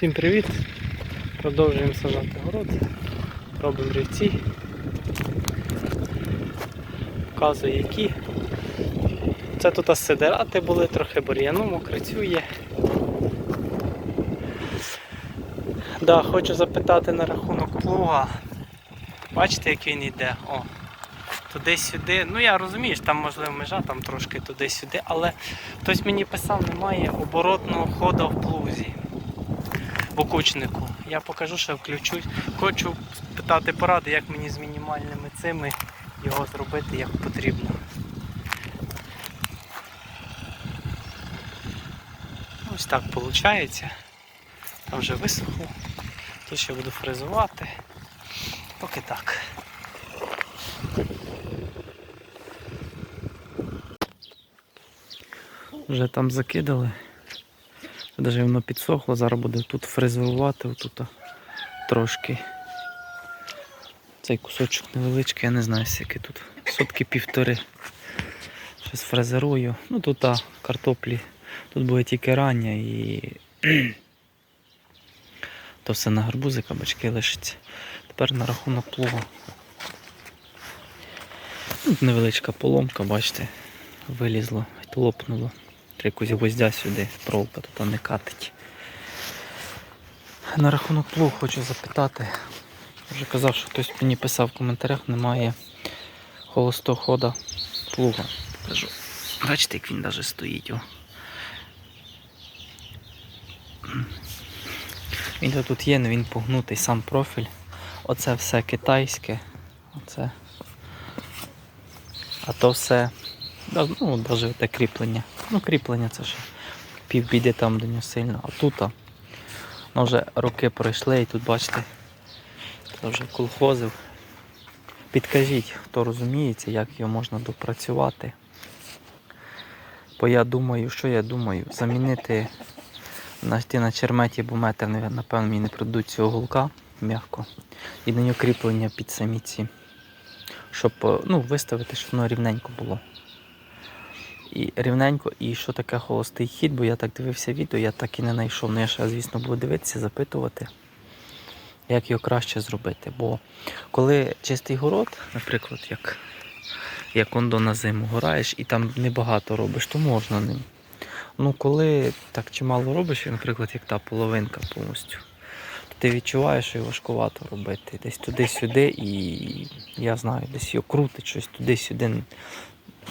Всім привіт! Продовжуємо сажати город, робимо рівці. Показую які. Це тут сидерати були, трохи бур'яну, мокрицю є. Да, хочу запитати на рахунок плуга. Бачите, як він йде? О, туди-сюди. Ну я розумію, що там можливо межа там трошки туди-сюди, але хтось мені писав, немає оборотного ходу в плузі в окучнику. Я покажу, що включусь. Хочу спитати поради, як мені з мінімальними цими його зробити як потрібно. Ось так виходить. Там вже висохло. Тут ще буду фрезувати. Поки так. Вже там закидали. Навіть воно підсохло, зараз буде тут фрезерувати отут трошки. Цей кусочок невеличкий, я не знаю, скільки тут. Сотки півтори. Щось фрезерую. Ну тут а, картоплі. Тут буде тільки рання і то все на гарбузи, кабачки лишиться. Тепер на рахунок плуга. Тут невеличка поломка, бачите, вилізло, лопнуло. Якусь гвоздя сюди, проволока тут не катить. На рахунок плуг хочу запитати. Вже казав, що хтось мені писав в коментарях, немає холостого хода плуга. Покажу. Бачите, як він навіть стоїть. Він тут є, але він погнутий сам профіль. Оце все китайське. Оце. А то все. Ну, навіть те кріплення. Ну, кріплення це ж півбіди там до нього сильно. А тут а, ну, вже роки пройшли і тут бачите, це вже колхозив. Підкажіть, хто розуміється, як його можна допрацювати. Бо я думаю, що я думаю, замінити на на черметі, бо метр, напевно, мені не продадуть цього гулка м'яко. І на нього кріплення під самі ці. Щоб е, ну, виставити, щоб воно рівненько було. І рівненько, і що таке холостий хід, бо я так дивився відео, я так і не знайшов. Ну я ще, звісно, буду дивитися, запитувати, як його краще зробити. Бо коли чистий город, наприклад, як як ондо на зиму гораєш і там небагато робиш, то можна ним. Ну коли так чимало робиш, наприклад, як та половинка повністю, то ти відчуваєш, що його важкувато робити. Десь туди-сюди, і я знаю, десь його крутить щось туди-сюди.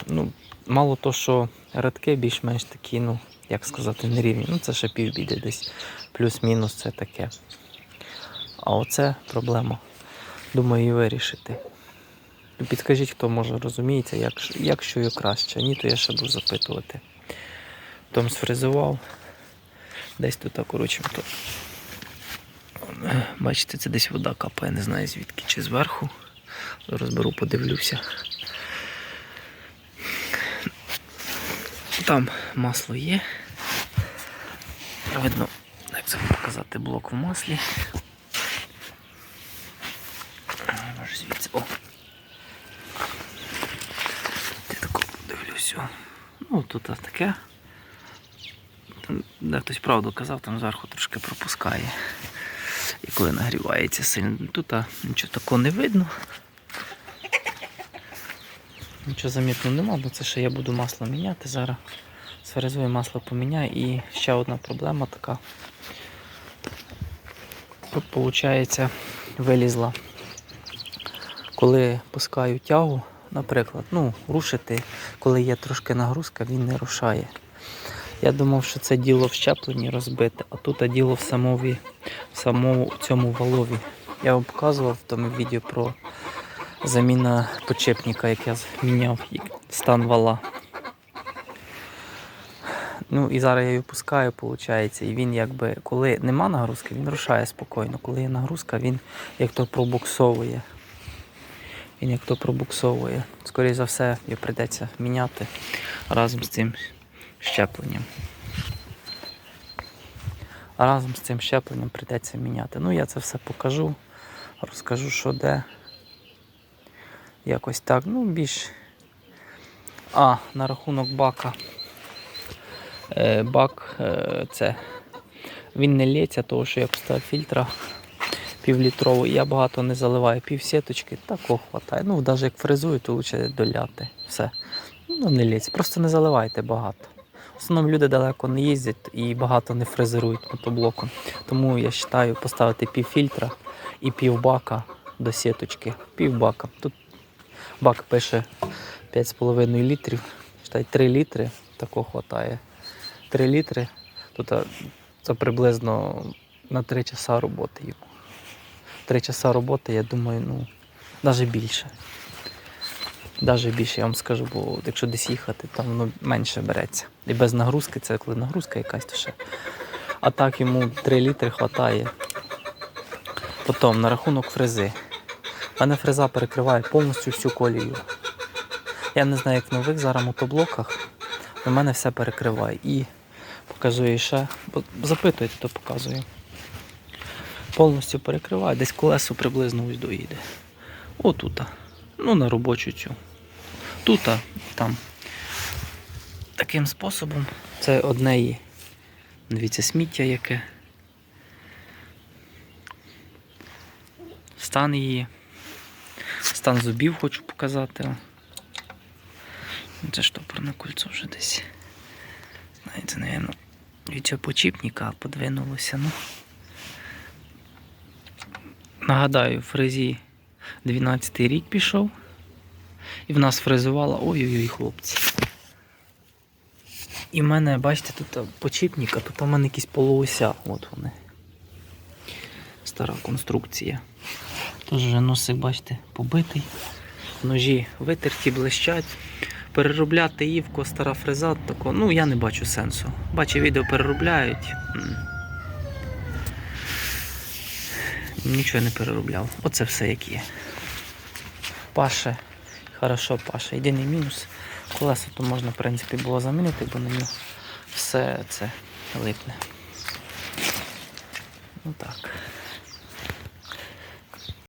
Ну, Мало то, що радки більш-менш такі, ну, як сказати, нерівні. Ну це ще півбіди десь. Плюс-мінус це таке. А оце проблема. Думаю, її вирішити. Ну, Підкажіть, хто може розуміється, як, як що краще. Ні, то я ще буду запитувати. Том сфрезував. Десь тут, коротше, то. Бачите, це десь вода капає, не знаю звідки, чи зверху. Розберу, подивлюся. Там масло є. Видно, як це показати блок в маслі. О! Ти тако подивлюся. Ну, тут таке. Там, де хтось правду казав, там зверху трошки пропускає. І коли нагрівається сильно, тут нічого такого не видно. Нічого замітного нема, бо це ще я буду масло міняти зараз. Сферезую масло поміняю і ще одна проблема така. Тут, вилізла. Коли пускаю тягу, наприклад, ну, рушити, коли є трошки нагрузка, він не рушає. Я думав, що це діло в щепленні розбите, а тут діло в самові, в самому цьому валові. Я вам показував в тому відео про заміна почепника, як я міняв стан вала. Ну і зараз я його пускаю, виходить, і він якби, коли нема нагрузки, він рушає спокійно. Коли є нагрузка, він як то пробуксовує. Він як то пробуксовує. Скоріше за все, його прийдеться міняти разом з цим щепленням. Разом з цим щепленням прийдеться міняти. Ну я це все покажу, розкажу, що де. Якось так, ну більш. А, на рахунок бака. Е, бак е, це він не лється, тому що я поставив фільтра півлітрову, і я багато не заливаю. Пів сіточки такого хватає. Ну, навіть як фрезую, то краще доляти. Все. Ну, не лється. Просто не заливайте багато. В основному люди далеко не їздять і багато не фрезерують мотоблоком. Тому я вважаю поставити пів фільтра і пів бака до сіточки. Пів бака. Тут бак пише 5,5 літрів. Читай 3 літри, такого хватає. 3 літри. Тут це приблизно на 3 часа роботи йому. 3 часа роботи, я думаю, ну, навіть більше. Навіть більше, я вам скажу, бо якщо десь їхати, там воно менше береться. І без нагрузки, це коли нагрузка якась, то ще. А так йому 3 літри вистачає. Потім на рахунок фрези. Мене фреза перекриває повністю всю колію. Я не знаю, як в нових зараз мотоблоках, у мене все перекриває. І показує ще, бо запитуєте, то показую. Повністю перекриває, десь колесо приблизно ось доїде. Отут. Ну, на робочу цю. Тут, там. Таким способом це одне є. Дивіться, сміття яке. Стан її. Стан зубів хочу показати. Це штопорне кольцо вже десь. Знаєте, напевно, від цього почіпника подвинулося. Ну. Нагадаю, фрезі 12 рік пішов. І в нас фрезувала ой-ой-ой, хлопці. І в мене, бачите, тут почіпник, а тут у мене якісь полуося. От вони. Стара конструкція. Тож вже носик, бачите, побитий. Ножі витерті, блищать. Переробляти Івко, стара фреза, тако, ну я не бачу сенсу. Бачу, відео переробляють. Нічого не переробляв. Оце все як є. Паше, хорошо паше. Єдиний мінус. Колесо то можна, в принципі, було замінити, бо на нього все це липне. Ну так.